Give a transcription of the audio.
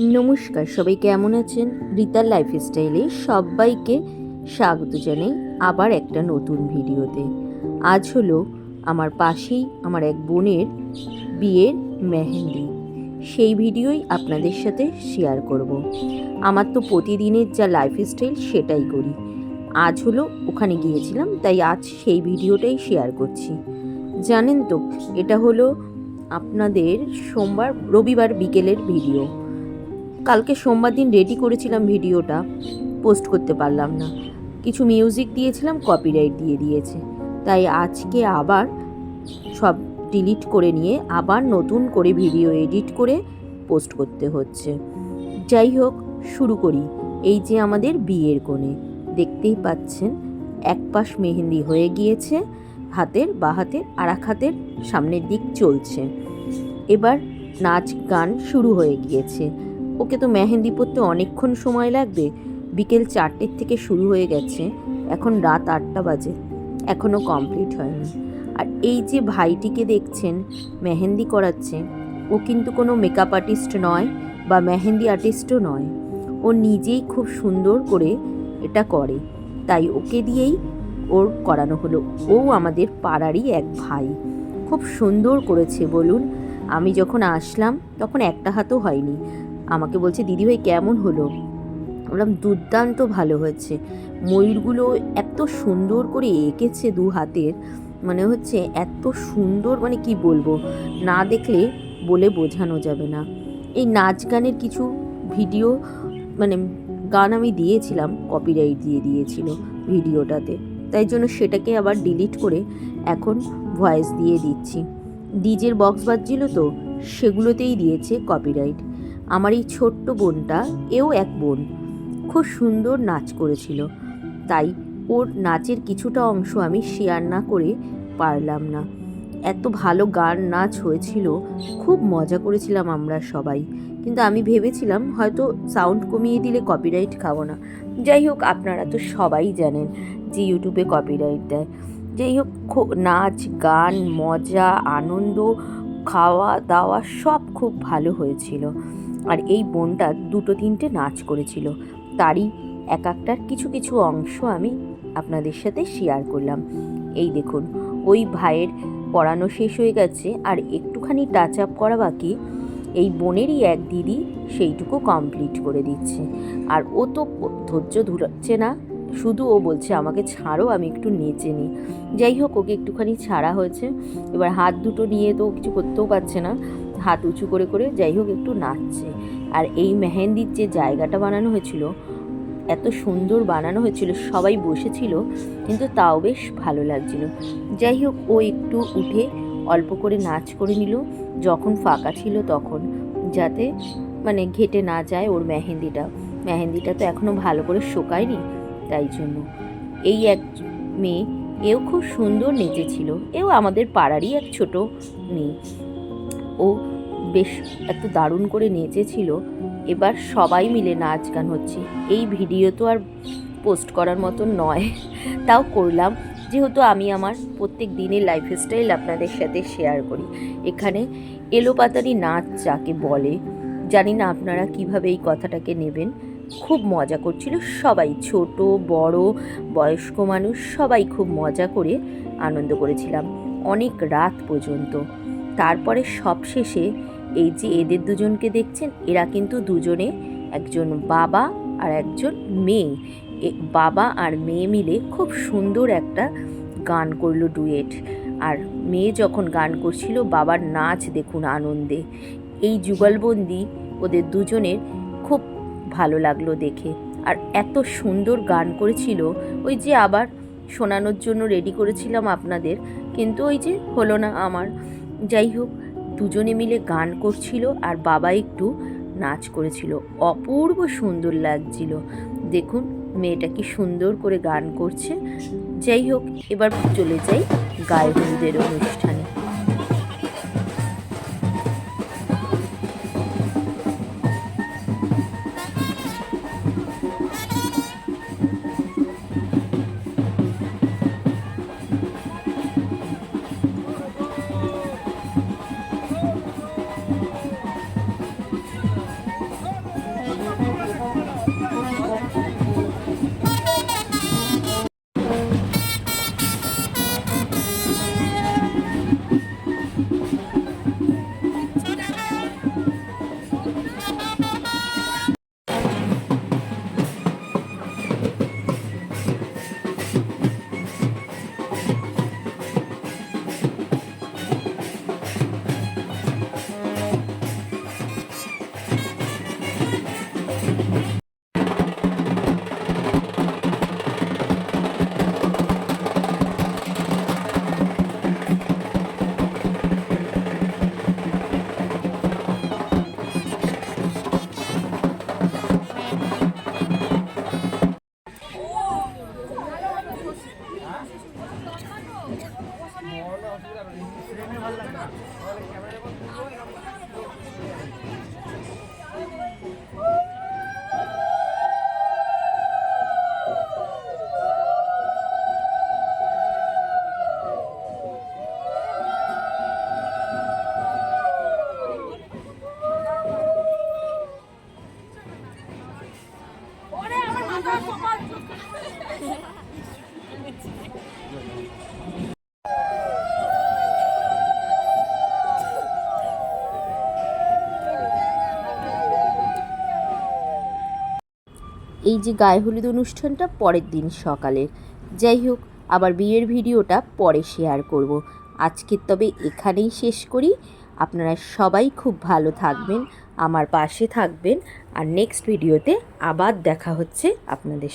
নমস্কার, সবাই কেমন আছেন? রিতার লাইফস্টাইলে সবাইকে স্বাগত জানাই আবার একটা নতুন ভিডিওতে। আজ হলো আমার পাশেই আমার এক বোনের বিয়ের মেহেন্দি। সেই ভিডিওই আপনাদের সাথে শেয়ার করব। আমার তো প্রতিদিনের যা লাইফস্টাইল সেটাই করি। আজ হলো ওখানে গিয়েছিলাম, তাই আজ সেই ভিডিওটাই শেয়ার করছি। জানেন তো, এটা হলো আপনাদের সোমবার, রবিবার বিকেলের ভিডিও। কালকে সোমবার দিন রেডি করেছিলাম ভিডিওটা পোস্ট করতে পারলাম না। কিছু মিউজিক দিয়েছিলাম কপিরাইট দিয়ে দিয়েছে। তাই আজকে আবার সব ডিলিট করে নিয়ে আবার নতুন করে ভিডিও এডিট করে পোস্ট করতে হচ্ছে। যাই হোক, শুরু করি। এই যে আমাদের বিয়ের কোণে, দেখতেই পাচ্ছেন, এক পাশ মেহেন্দি হয়ে গিয়েছে, হাতের বা হাতের, আর এক হাতের সামনের দিক চলছে। এবার নাচ গান শুরু হয়ে গিয়েছে। ওকে তো মেহেন্দি পরতে অনেকক্ষণ সময় লাগবে। বিকেল চারটের থেকে শুরু হয়ে গেছে। এখন রাত আটটা বাজে। এখনও কমপ্লিট হয়নি। আর এই যে ভাইটিকে দেখছেন, মেহেন্দি করাচ্ছে, ও কিন্তু কোনো মেকআপ আর্টিস্ট নয় বা মেহেন্দি আর্টিস্টও নয়। ও নিজেই খুব সুন্দর করে এটা করে। তাই ওকে দিয়েই ওর করানো হলো। ও আমাদের পাড়ারই এক ভাই। খুব সুন্দর করেছে, বলুন। আমি যখন আসলাম, তখন একটা হাতও হয়নি। আমাকে বলছে দিদিভাই কেমন হলো? বললাম, দুর্দান্ত ভালো হয়েছে। ময়ূরগুলো এত সুন্দর করে এঁকেছে দু হাতের মানে হচ্ছে এত সুন্দর মানে কি বলব, না দেখলে বলে বোঝানো যাবে না। এই নাচ গানের কিছু ভিডিও মানে গান আমি দিয়েছিলাম কপিরাইট দিয়ে দিয়েছিল ভিডিওটাতে। তাই জন্য সেটাকে আবার ডিলিট করে এখন ভয়েস দিয়ে দিচ্ছি। ডিজের বক্স বাজছিল তো, সেগুলোতেই দিয়েছে কপিরাইট আমার এই ছোট্ট বোনটা, এও এক বোন, খুব সুন্দর নাচ করেছিল। তাই ওর নাচের কিছুটা অংশ আমি শেয়ার না করে পারলাম না। এত ভালো গান নাচ হয়েছিল, খুব মজা করেছিলাম আমরা সবাই। কিন্তু আমি ভেবেছিলাম হয়তো সাউন্ড কমিয়ে দিলে কপিরাইট খাব না। যাই হোক, আপনারা তো সবাই জানেন যে ইউটিউবে কপিরাইট দেয়। যাই হোক নাচ, গান, মজা, আনন্দ খাওয়া দাওয়া সব খুব ভালো হয়েছিল। আর এই বোনটা দুটো তিনটে নাচ করেছিল। তারই এক একটার কিছু কিছু অংশ আমি আপনাদের সাথে শেয়ার করলাম। এই দেখুন, ওই ভাইয়ের পড়ানো শেষ হয়ে গেছে আর একটুখানি টাচ আপ করা বাকি, এই বোনেরই এক দিদি সেইটুকু কমপ্লিট করে দিচ্ছে। আর ও তো ধৈর্য ধুলাচ্ছে না, শুধু ও বলছে, আমাকে ছাড়ো, আমি একটু নেচে নিই। যাই হোক, ওকে একটুখানি ছাড়া হয়েছে। এবার হাত দুটো নিয়ে তো কিছু করতেও পারছে না। হাত উঁচু করে করে যাই হোক একটু নাচছে। আর এই মেহেন্দির যে জায়গাটা বানানো হয়েছিল, এত সুন্দর বানানো হয়েছিল, সবাই বসেছিল, কিন্তু তাও বেশ ভালো লাগছিল। যাই হোক, ও একটু উঠে অল্প করে নাচ করে নিল, যখন ফাঁকা ছিল তখন, যাতে মানে ঘেটে না যায় ওর মেহেন্দিটা। মেহেন্দিটা তো এখনও ভালো করে শোকায়নি, তাই জন্য। এই এক মেয়ে, এও খুব সুন্দর নেচেছিল। এও আমাদের পাড়ারই এক ছোট মেয়ে। ও বেশ এত দারুণ করে নেচেছিল। এবার সবাই মিলে নাচ গান হচ্ছে। এই ভিডিও তো আর পোস্ট করার মতো নয়। তাও করলাম। যেহেতু আমি আমার প্রত্যেক দিনের লাইফস্টাইল আপনাদের সাথে শেয়ার করি। এখানে এলোপাতারি নাচ যাকে বলে, জানি না আপনারা কীভাবে এই কথাটাকে নেবেন। খুব মজা করছিল সবাই। ছোট, বড়, বয়স্ক মানুষ সবাই খুব মজা করে আনন্দ করেছিলাম। অনেক রাত পর্যন্ত। তারপরে সবশেষে এই যে এদের দুজনকে দেখছেন, এরা কিন্তু দুজনে একজন বাবা আর একজন মেয়ে। বাবা আর মেয়ে মিলে খুব সুন্দর একটা গান করল ডুয়েট। আর মেয়ে যখন গান করছিল, বাবার নাচ দেখুন আনন্দে। এই যুগলবন্দি ওদের দুজনের খুব ভালো লাগল দেখে। আর এত সুন্দর গান করেছিল, ওই যে আবার শোনানোর জন্য রেডি করেছিলাম আপনাদের, কিন্তু ওই যে হলো না আমার। যাই হোক, দুজনে মিলে গান করছিল আর বাবা একটু নাচ করেছিল। অপূর্ব সুন্দর লাগছিল। দেখুন, মেয়েটা কি সুন্দর করে গান করছে। যাই হোক, এবার চলে যাই গায়ে হলুদের অনুষ্ঠানে। এই যে গায়ে হলুদ অনুষ্ঠানটা পরের দিন সকালে। যাই হোক, আবার বিয়ের ভিডিওটা পরে শেয়ার করব। আজকের তবে এখানেই শেষ করি। আপনারা সবাই খুব ভালো থাকবেন, আমার পাশে থাকবেন, আর নেক্সট ভিডিওতে আবার দেখা হচ্ছে আপনাদের